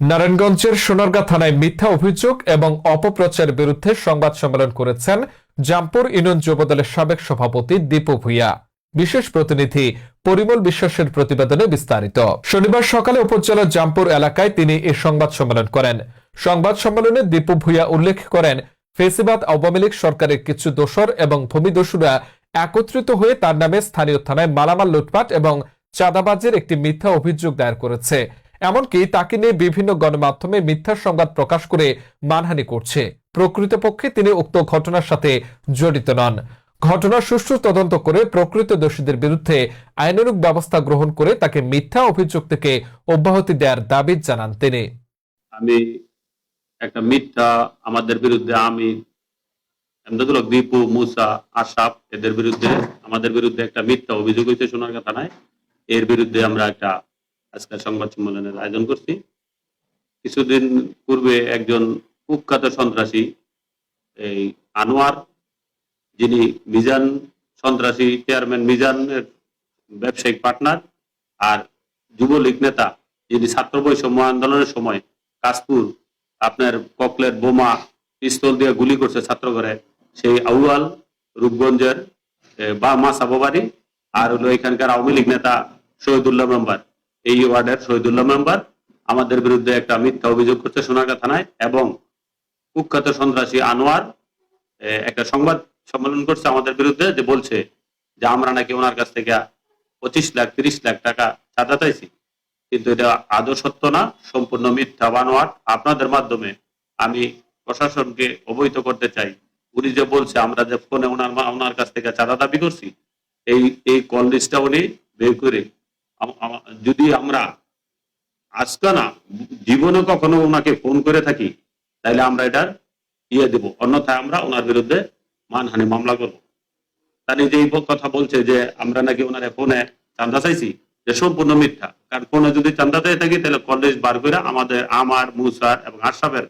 নারায়ণগঞ্জের সোনারগাঁ থানায় মিথ্যা অভিযোগ এবং অপপ্রচারের বিরুদ্ধে সংবাদ সম্মেলন করেছেন জামপুর ইউনিয়ন যুবদলের সাবেক সভাপতি দীপু ভূঁইয়া। বিশেষ প্রতিনিধি পরিমল বিশ্বাসের প্রতিবেদনে বিস্তারিত। শনিবার সকালে উপজেলার জামপুর এলাকায় তিনি এ সংবাদ সম্মেলন করেন। সংবাদ সম্মেলনে দীপু ভূঁইয়া উল্লেখ করেন, ফেসিবাদ আওয়ামী লীগ সরকারের কিছু দোসর এবং ভূমিদস্যুরা একত্রিত হয়ে তার নামে স্থানীয় থানায় মালামাল লুটপাট এবং চাঁদাবাজের একটি মিথ্যা অভিযোগ দায়ের করেছে। এমনকি তাকে নিয়ে বিভিন্ন গণমাধ্যমে মিথ্যা সংবাদ প্রকাশ করে মানহানি করছে। প্রকৃতপক্ষে তিনি উক্ত ঘটনার সাথে জড়িত নন। ঘটনার সুষ্ঠু তদন্ত করে প্রকৃত দোষীদের বিরুদ্ধে আইনানুগ ব্যবস্থা গ্রহণ করে তাকে মিথ্যা অভিযোগ থেকে অব্যাহতি দেওয়ার দাবি জানান তিনি। আমি একটা মিথ্যা আমাদের বিরুদ্ধে আমি দীপু, মুসা আশাফ এদের বিরুদ্ধে, আমাদের বিরুদ্ধে একটা মিথ্যা অভিযোগ হয়েছে সোনারগাঁ থানায় এর বিরুদ্ধে আমরা একটা আজকে সংবাদ সম্মেলনের আয়োজন করছি। কিছুদিন পূর্বে একজন কুখ্যাত সন্ত্রাসী, এই আনোয়ার, যিনি মিজান সন্ত্রাসী চেয়ারম্যান, মিজানের ব্যবসায়িক পার্টনার আর যুবলীগ নেতা, যিনি ছাত্র বৈষম্য আন্দোলনের সময় কাশপুর আপনার ককলেট, বোমা, পিস্তল দিয়ে গুলি করছে ছাত্র ঘরে, সেই আউয়াল রূপগঞ্জের বা মাসাবাড়ি আর হলো এখানকার আওয়ামী লীগ নেতা শহীদুল্লাহ মেম্বার। এই ওয়ার্ডের শহীদুল্লাহ মেম্বার। আমাদের বিরুদ্ধে একটা মিথ্যা অভিযোগ করছে সোনারগাঁ থানায় এবং কুখ্যাত সন্ত্রাসী আনোয়ার একটা সংবাদ সম্মেলন করছে আমাদের বিরুদ্ধে যে বলছে যে আমরা নাকি ওনার কাছ থেকে পঁচিশ লাখ, তিরিশ লাখ টাকা চাঁদা চাইছি। কিন্তু এটা আদৌ সত্য না, সম্পূর্ণ মিথ্যা বানোয়ার আপনাদের মাধ্যমে আমি প্রশাসনকে অবহিত করতে চাই। উনি যে বলছে, আমরা যে ফোনে ওনার মা- ওনার কাছ থেকে চাঁদা দাবি করছি, এই এই কল লিস্টটা উনি বের করে যদি আমরা আজকে না, জীবনে কখনো ওনাকে ফোন করে থাকি তাহলে আমরা এটার ইয়ে দেব। অন্যথায় আমরা ওনার বিরুদ্ধে মানহানি মামলা করব। তার নিজে এই কথা বলছে যে আমরা নাকি ওনার ফোনে চান্দা চাইছি, যে সম্পূর্ণ মিথ্যা। কারণ ফোনে যদি চান্দা চাই থাকি তাহলে কল লিস্ট বার করে আমাদের, আমার মুসার এবং আশরাফের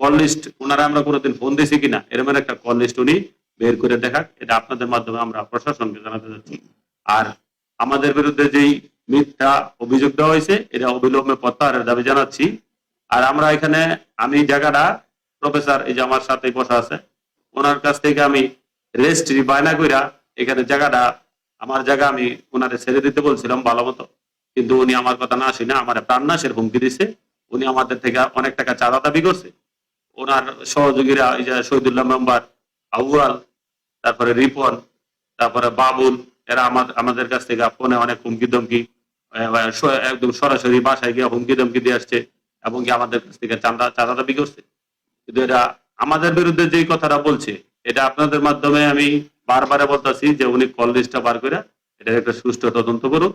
কল লিস্ট ওনারা আমরা কোনোদিন ফোন দিয়েছি কিনা এরকম একটা কল লিস্ট উনি বের করে দেখাক। এটা আপনাদের মাধ্যমে আমরা প্রশাসনকে জানাতে যাচ্ছি। আর আমাদের বিরুদ্ধে যেই মিথ্যা অভিযোগ দেওয়া হয়েছে, এটা অবিলম্বে প্রত্যাহারের দাবি জানাচ্ছি। আর আমরা এখানে, আমি জায়গাটা প্রফেসর, এই যে আমার সাথে বসা আছে, ওনার কাছ থেকে আমি রেজিস্ট্রি বায়না কইরা এখানে জায়গাটা, আমার জায়গা আমি ওনারে ছেড়ে দিতে বলছিলাম ভালো মতো। কিন্তু উনি আমার কথা না শুনে আমার প্রাণনাশের হুমকি দিছে। উনি আমাদের থেকে অনেক টাকা চাঁদা দাবি করছে। ওনার সহযোগীরা, এই যে শহীদুল্লাহ মেম্বার আউয়াল, তারপরে রিপন, তারপরে বাবুল, এরা আমাদের কাছ থেকে ফোনে অনেক হুমকি ধমকি একদম সরাসরি বাসায় গিয়ে হুমকি ধমকি দিয়ে আসছে এবং কি আমাদের কাছ থেকে চাঁদা চাঁদা দাবি করছে। কিন্তু এটা আমাদের বিরুদ্ধে যে কথাটা বলছে, এটা আপনাদের মাধ্যমে আমি বারবারে বলতেছি যে উনি কল লিস্টটা বার করে এটা একটা সুষ্ঠু তদন্ত করুক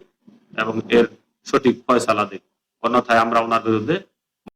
এবং এর সঠিক ফয়সালা দিক। অন্যথায় আমরা ওনার বিরুদ্ধে